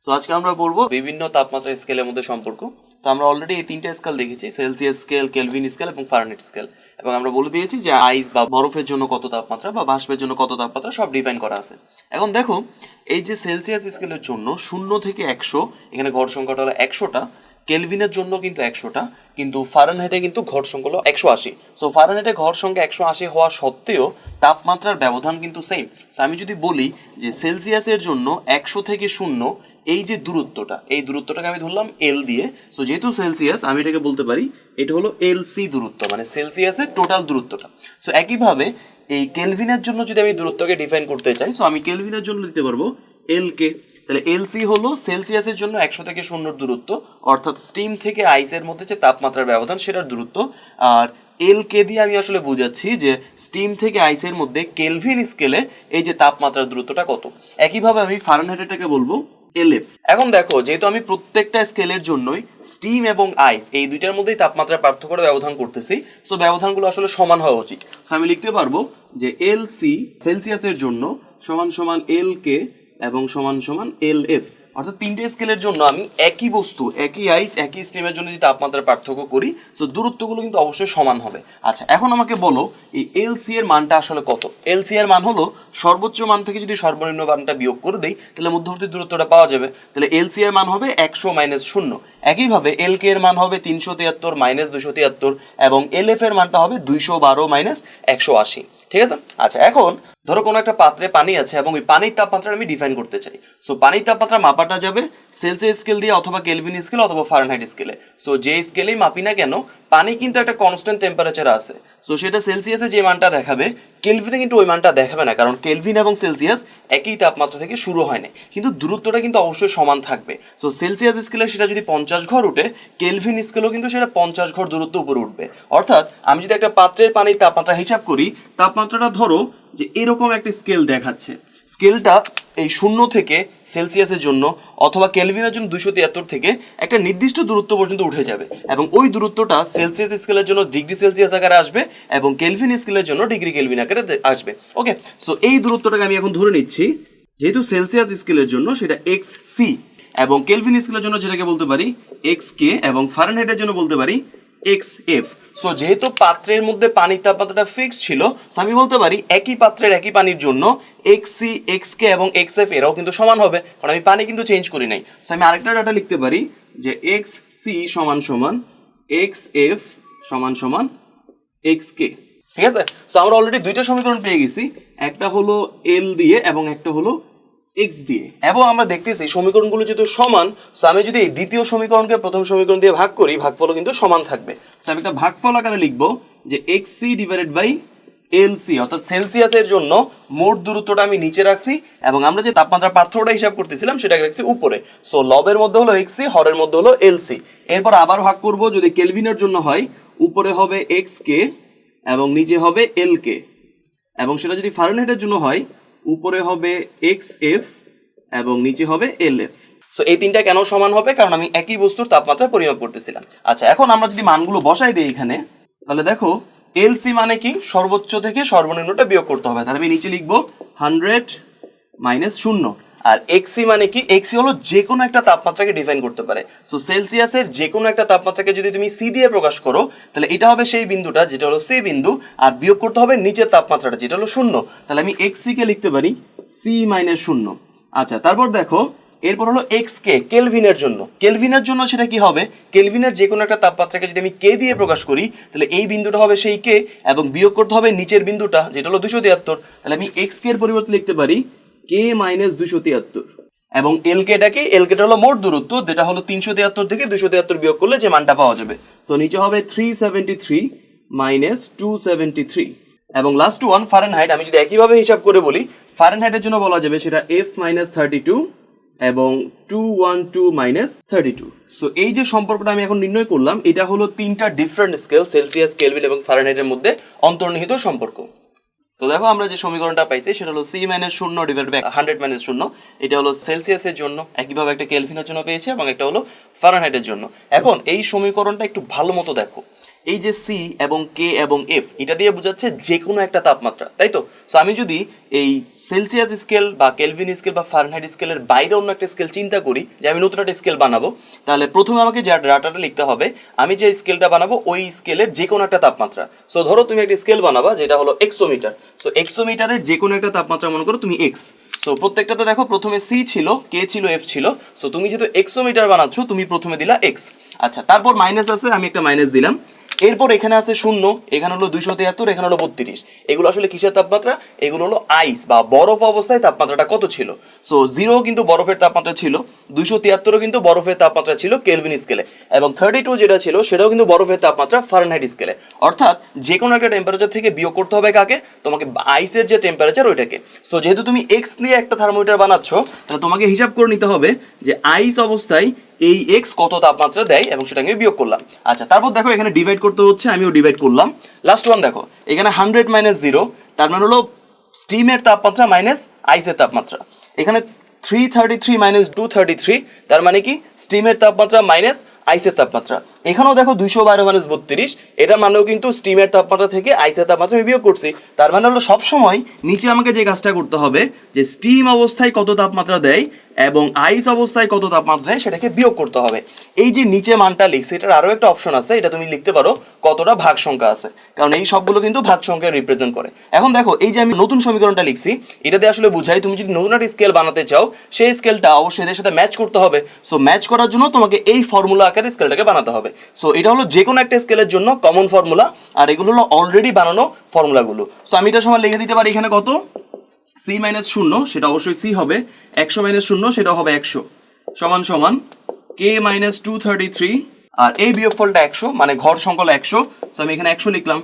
So আজকে আমরা পড়ব বিভিন্ন তাপমাত্রা স্কেলের মধ্যে সম্পর্ক। তো আমরা অলরেডি এই তিনটা স্কেল দেখেছি সেলসিয়াস স্কেল কেলভিন স্কেল এবং ফারেনহাইট স্কেল এবং আমরা বলে দিয়েছি যে আইস বা বরফের জন্য কত তাপমাত্রা বা বাষ্পের জন্য কত তাপমাত্রা সব ডিফাইন করা আছে। এখন দেখো, এই যে সেলসিয়াস স্কেলের জন্য শূন্য থেকে একশো, এখানে ঘর সংখ্যাটা হলো একশোটা কেলভিনের জন্য কিন্তু একশোটা, কিন্তু ফারেনহাইটে কিন্তু ঘর সংখ্যা হলো একশো আশি। সো ফারেনহাইটে ঘর সংখ্যা একশো আশি হওয়া সত্ত্বেও তাপমাত্রার ব্যবধান কিন্তু সেম তো আমি যদি বলি যে সেলসিয়াসের জন্য একশো থেকে শূন্য এই যে দূরত্বটা, এই দূরত্বটাকে আমি ধরলাম এল দিয়ে। সো যেহেতু সেলসিয়াস, আমি এটাকে বলতে পারি, এটা হলো এল সি দূরত্ব মানে সেলসিয়াসের টোটাল দূরত্বটা। সো একইভাবে এই কেলভিনের জন্য যদি আমি দূরত্বকে ডিফাইন করতে চাই সো আমি কেলভিনের জন্য দিতে পারব এল কে তাহলে এলসি হলো সেলসিয়াসের জন্য একশো থেকে শূন্যর দূরত্ব, অর্থাৎ স্টিম থেকে আইসের মধ্যে যে তাপমাত্রার ব্যবধান সেটার দূরত্ব। আর এল কে দিয়ে আমি আসলে বোঝাচ্ছি যে স্টিম থেকে আইসের মধ্যে কেলভিন স্কেলে এই যে তাপমাত্রার দূরত্বটা কত। একইভাবে আমি ফারেনহাইটটাকে বলব এলএফ এখন দেখো, যেহেতু আমি প্রত্যেকটা স্কেলের জন্যই স্টিম এবং আইস এই দুইটার মধ্যেই তাপমাত্রার পার্থক্যটা ব্যবধান করতেছি সো ব্যবধানগুলো আসলে সমান হওয়া উচিত। সো আমি লিখতে পারব যে এল সি সেলসিয়াসের জন্য সমান সমান এল কে এবং সমান সমান এল এফ অর্থাৎ তিনটে স্কেলের জন্য আমি একই বস্তু, একই আইস একই স্টিমের জন্য যদি তাপমাত্রার পার্থক্য করি তো দূরত্বগুলো কিন্তু অবশ্যই সমান হবে। আচ্ছা এখন আমাকে বলো, এই এলসি এর মানটা আসলে কত? এলসি এর মান হলো সর্বোচ্চ মান থেকে যদি সর্বনিম্ন মানটা বিয়োগ করে দেই, তাহলে মধ্যবর্তী দূরত্বটা পাওয়া যাবে। তাহলে এল সি এর মান হবে একশো মাইনাস শূন্য। একইভাবে এল কে এর মান হবে তিনশো তিয়াত্তর মাইনাস দুশো তিয়াত্তর এবং এল এফ এর মানটা হবে দুইশো বারো মাইনাস একশো আশি। ঠিক আছে? আচ্ছা এখন ধরো কোনো একটা পাত্রে পানি আছে এবং ওই পানির তাপমাত্রা আমি ডিফাইন করতে চাই। সো পানির তাপমাত্রা মাপাটা যাবে সেলসিয়াস স্কেল দিয়ে অথবা কেলভিন স্কেল অথবা ফারেনহাইট স্কেলে সো যে স্কেলেই মাপি না কেন, পানি কিন্তু একটা কনস্ট্যান্ট টেম্পারেচার আছে। সো সেটা সেলসিয়াসে যে মানটা দেখাবে কেলভিনে কিন্তু ওই মানটা দেখাবে না, কারণ কেলভিন এবং সেলসিয়াস একই তাপমাত্রা থেকে শুরু হয় না কিন্তু দূরত্বটা কিন্তু অবশ্যই সমান থাকবে। সো সেলসিয়াস স্কেলে সেটা যদি পঞ্চাশ ঘর উঠে কেলভিন স্কেলেও কিন্তু সেটা পঞ্চাশ ঘর দূরত্ব উপরে উঠবে। অর্থাৎ, আমি যদি একটা পাত্রের পানির তাপমাত্রা হিসাব করি, তাপমাত্রাটা ধরো যে এরকম একটা স্কেল দেখাচ্ছে। স্কেলটা এই শূন্য থেকে সেলসিয়াসের জন্য অথবা কেলভিনের জন্য দুশো তিয়াত্তর থেকে একটা নির্দিষ্ট দূরত্ব পর্যন্ত উঠে যাবে এবং ওই দূরত্বটা সেলসিয়াস স্কেলের জন্য ডিগ্রি সেলসিয়াস আকারে আসবে এবং কেলভিন স্কেলের জন্য ডিগ্রি কেলভিন আকারে আসবে। ওকে সো এই দূরত্বটাকে আমি এখন ধরে নিচ্ছি। যেহেতু সেলসিয়াস স্কেলের জন্য সেটা এক্স সি এবং কেলভিন স্কেলের জন্য যেটাকে বলতে পারি এক্স কে এবং ফারেনহাইটের জন্য বলতে পারি এক্স এফ সো যেহেতু পাত্রের মধ্যে পানির তাপমাত্রাটা ফিক্সড ছিল সো আমি বলতে পারি একই পাত্রের একই পানির জন্য এক্স সি এক্স কে এবং এক্স এফ এরাও কিন্তু সমান হবে, কারণ আমি পানি কিন্তু চেঞ্জ করি নাই। সো আমি আরেকটা ডাটা লিখতে পারি যে এক্স সি সমান সমান এক্স এফ সমান সমান এক্স কে ঠিক আছে? সো আমরা অলরেডি দুইটা সমীকরণ পেয়ে গেছি, একটা হলো এল দিয়ে এবং একটা হলো এক্স দিয়ে। এবং আমরা দেখতেছি সমীকরণগুলো যেহেতু সমান সো আমি যদি এই দ্বিতীয় সমীকরণকে প্রথম সমীকরণ দিয়ে ভাগ করি, ভাগফলও কিন্তু সমান থাকবে। তো আমি একটা ভাগফল আকারে লিখব যে X C divided by L C অর্থাৎ সেলসিয়াসের জন্য মোট দূরত্বটা আমি নিচে রাখছি, এবং আমরা যে তাপমাত্রা পার্থক্যটা হিসাব করতেছিলাম, সেটাকে রাখছি উপরে। সো লবের মধ্যে হলো এক্স হরের মধ্যে হলো এল সি এরপর আবার ভাগ করব যদি কেলভিনের জন্য হয়, উপরে হবে এক্স কে এবং নিচে হবে এল কে এবং সেটা যদি ফারেনহাইটের জন্য হয় উপরে হবে এক্স এফ এবং নিচে হবে এল এফ সো এই তিনটা কেন সমান হবে? কারণ আমি একই বস্তুর তাপমাত্রা পরিমাপ করতেছিলাম। আচ্ছা এখন আমরা যদি মানগুলো বসাই দিই এখানে, তাহলে দেখো এল সি মানে কি? সর্বোচ্চ থেকে সর্বনিম্নটা বিয়োগ করতে হবে। তাহলে আমি নিচে লিখব হান্ড্রেড মাইনাস শূন্য। আর এক্সি মানে কি? এক্সি হলো যে কোনো একটা তাপমাত্রাকে ডিফাইন করতে পারে। সো সেলসিয়াসের যে কোনো একটা তাপমাত্রাকে যদি তুমি সি দিয়ে প্রকাশ করো, তাহলে এটা হবে সেই বিন্দুটা, যেটা হলো সি বিন্দু, আর বিয়োগ করতে হবে নিচের তাপমাত্রাটা, যেটা হলো শূন্য। তাহলে আমি এক্সি কে লিখতে পারি সি মাইনাস শূন্য। আচ্ছা তারপর দেখো, এরপর হলো এক্স কে কেলভিনের জন্য। কেলভিনের জন্য সেটা কি হবে? কেলভিনের যে কোনো একটা তাপমাত্রাকে যদি আমি কে দিয়ে প্রকাশ করি, তাহলে এই বিন্দুটা হবে সেই কে এবং বিয়োগ করতে হবে নিচের বিন্দুটা, যেটা হলো দুশো তিয়াত্তর। তাহলে আমি এক্স কে এর পরিবর্তে লিখতে পারি কে মাইনাস দুশো তিয়াত্তর। এবং এল কেটাকে এল কেটা হলো মোট দূরত্ব, যেটা হলো তিনশো তিয়াত্তর থেকে দুশো তিয়াত্তর বিয়োগ করলে যে মানটা পাওয়া যাবে। সো নিচে হবে three seventy three minus two seventy three এবং লাস্ট ওয়ান ফারেনহাইট আমি যদি একইভাবে হিসাব করে বলি ফারেনহাইটের জন্য বলা যাবে সেটা এফ মাইনাস থার্টি টু এবং two one two minus thirty two so এই যে সম্পর্কটা আমি এখন নির্ণয় করলাম, এটা হলো তিনটা ডিফারেন্ট স্কেল সেলসিয়াস কেলভিন এবং ফারেনহাইটের মধ্যে অন্তর্নিহিত সম্পর্ক। তো দেখো আমরা যে সমীকরণটা পাইছি, সেটা হলো সি মাইনাস শূন্য ডিভাইড বাই হান্ড্রেড মাইনাস শূন্য। এটা হলো সেলসিয়াসের জন্য, একইভাবে একটা কেলভিনের জন্য পেয়েছি এবং একটা হলো ফারেনহাইটের জন্য। এখন, এই সমীকরণটা একটু ভালো মতো দেখো। এই যে সি এবং কে এবং এফ এটা দিয়ে বোঝাচ্ছে যে কোনো একটা তাপমাত্রা, তাই তো? সো আমি যদি এই সেলসিয়াস স্কেল বা কেলভিন স্কেল বা ফারেনহাইট স্কেলের বাইরে অন্য একটা স্কেল চিন্তা করি, যে আমি নতুন একটা স্কেল বানাবো, তাহলে প্রথমে আমাকে যে ডাটাটা লিখতে হবে, আমি যে স্কেলটা বানাবো, ওই স্কেলের যে কোনো একটা তাপমাত্রা। সো ধরো তুমি একটা স্কেল বানাবা, যেটা হলো এক্সোমিটার সো এক্সোমিটারের যে কোনো একটা তাপমাত্রা মনে করো তুমি এক্স সো প্রত্যেকটাতে দেখো প্রথমে সি ছিল কে ছিল এফ ছিল। সো তুমি যেহেতু এক্সোমিটার বানাচ্ছ, তুমি প্রথমে দিলা এক্স আচ্ছা তারপর মাইনাস আছে, আমি একটা মাইনাস দিলাম। এরপর এখানে আছে শূন্য, এখানে হলো দুইশো তিয়াত্তর, এখানে হলো বত্রিশ। এগুলো আসলে কিসের তাপমাত্রা? এগুলো হলো আইস বা বরফ অবস্থায় তাপমাত্রাটা কত ছিল? সো জিরো কিন্তু বরফের তাপমাত্রা ছিল, দুইশো তিয়াত্তরও কিন্তু বরফের তাপমাত্রা ছিল কেলভিন স্কেলে এবং থার্টি টু যেটা ছিল, সেটাও কিন্তু বরফের তাপমাত্রা ফারেনহাইট স্কেলে অর্থাৎ যে কোনো একটা টেম্পারেচার থেকে বিয়োগ করতে হবে কাকে? তোমাকে আইসের যে টেম্পারেচার ওইটাকে। সো যেহেতু তুমি এক্স দিয়ে একটা থার্মোমিটার বানাচ্ছ, তাহলে তোমাকে হিসাব করে নিতে হবে যে আইস অবস্থায় এই এক্স কত তাপমাত্রা দেয় এবং সেটা আমি বিয়োগ করলাম। আচ্ছা তারপর দেখো এখানে ডিভাইড করতে হচ্ছে, আমিও ডিভাইড করলাম। লাস্ট ওয়ান দেখো, এখানে হান্ড্রেড মাইনাস জিরো তার মানে হলো স্টিমের তাপমাত্রা মাইনাস আইসের তাপমাত্রা। এখানে three thirty three minus two thirty three তার মানে কি? স্টিমের তাপমাত্রা মাইনাস আইসের তাপমাত্রা। এখানেও দেখো দুইশো বারো মাইনাস বত্রিশ, এটা মানেও কিন্তু স্টিমের তাপমাত্রা থেকে আইসের তাপমাত্রা বিয়োগ করছি। তার মানে হলো সবসময় নিচে আমাকে যে কাজটা করতে হবে, যে স্টিম অবস্থায় কত তাপমাত্রা দেয় এবং আইস অবস্থায় কত তাপমাত্রা দেয় সেটাকে বিয়োগ করতে হবে। এই যে নিচে মানটা লিখছি, এটার আরও একটা অপশন আছে, এটা তুমি লিখতে পারো কতটা ভাগ সংখ্যা আছে। কারণ এই সবগুলো কিন্তু ভাগ সংখ্যা রিপ্রেজেন্ট করে। এখন দেখো, এই যে আমি নতুন সমীকরণটা লিখছি, এটাতে আসলে বুঝাই, তুমি যদি নতুন একটা স্কেল বানাতে চাও, সেই স্কেলটা অবশ্যই এদের সাথে ম্যাচ করতে হবে। সো ম্যাচ করার জন্য তোমাকে এই ফর্মুলা আকারে স্কেলটাকে বানাতে হবে। সো এটা হলো যে কোনো একটা স্কেলের জন্য কমন ফর্মুলা আর এগুলো হলো অলরেডি বানানো ফর্মুলাগুলো সো আমি এটা সময় লিখে দিতে পারি, এখানে কত? সি মাইনাস শূন্য, সেটা অবশ্যই সি হবে। একশো মাইনাস শূন্য, সেটা হবে একশো। সমান সমান K minus two thirty three আর এই বিয়োগফলটা একশো মানে ঘর সংকল একশো। তো আমি এখানে একশো লিখলাম।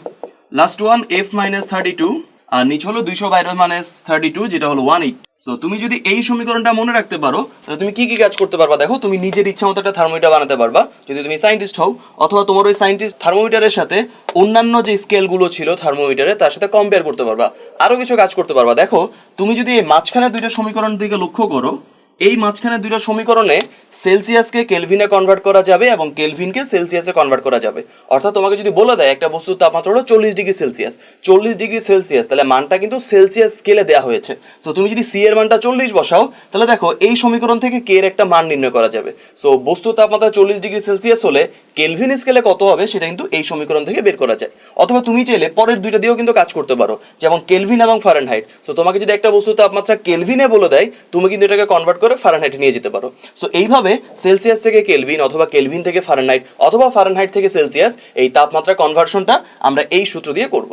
Last one F minus thirty two আর নিচ হলো দুইশো বাইরে মাইনাস থার্টি টু যেটা হলো ওয়ান এইট সো তুমি যদি এই সমীকরণটা মনে রাখতে পারো, তাহলে তুমি কি কি কাজ করতে পারবা? দেখো, তুমি নিজের ইচ্ছা মতো একটা থার্মোমিটার বানাতে পারবা। যদি তুমি সায়েন্টিস্ট হও, অথবা তোমার ওই সায়েন্টিস্ট থার্মোমিটারের সাথে অন্যান্য যে স্কেলগুলো ছিল থার্মোমিটারে তার সাথে কম্পেয়ার করতে পারবা। আরও কিছু কাজ করতে পারবা। দেখো, তুমি যদি এই মাঝখানে দুইটা সমীকরণ দিকে লক্ষ্য করো এই মাঝখানে দুটো সমীকরণে সেলসিয়াসকে কেলভিনে কনভার্ট করা যাবে এবং কেলভিনকে সেলসিয়াসে কনভার্ট করা যাবে। অর্থাৎ তোমাকে যদি বলে দেয়, একটা বস্তুর তাপমাত্রা হলো চল্লিশ ডিগ্রি সেলসিয়াস। চল্লিশ ডিগ্রি সেলসিয়াস, তাহলে মানটা কিন্তু সেলসিয়াস স্কেলে দেওয়া হয়েছে। সো তুমি যদি সি এর মানটা চল্লিশ বসাও, তাহলে দেখো এই সমীকরণ থেকে কে এর একটা মান নির্ণয় করা যাবে। সো বস্তুর তাপমাত্রা চল্লিশ ডিগ্রি সেলসিয়াস হলে কেলভিন স্কেলে কত হবে সেটা কিন্তু এই সমীকরণ থেকে বের করা যায়। অথবা তুমি চাইলে পরের দুইটা দিয়েও কিন্তু কাজ করতে পারো, যেমন কেলভিন এবং ফারেনহাইট তো তোমাকে যদি একটা বস্তু তাপমাত্রা কেলভিনে বলে দেয়, তুমি কিন্তু এটাকে কনভার্ট করে ফারেনহাইটে নিয়ে যেতে পারো। সো এইভাবে সেলসিয়াস থেকে কেলভিন অথবা কেলভিন থেকে ফারেনহাইট অথবা ফারেনহাইট থেকে সেলসিয়াস এই তাপমাত্রা কনভার্সনটা আমরা এই সূত্র দিয়ে করব।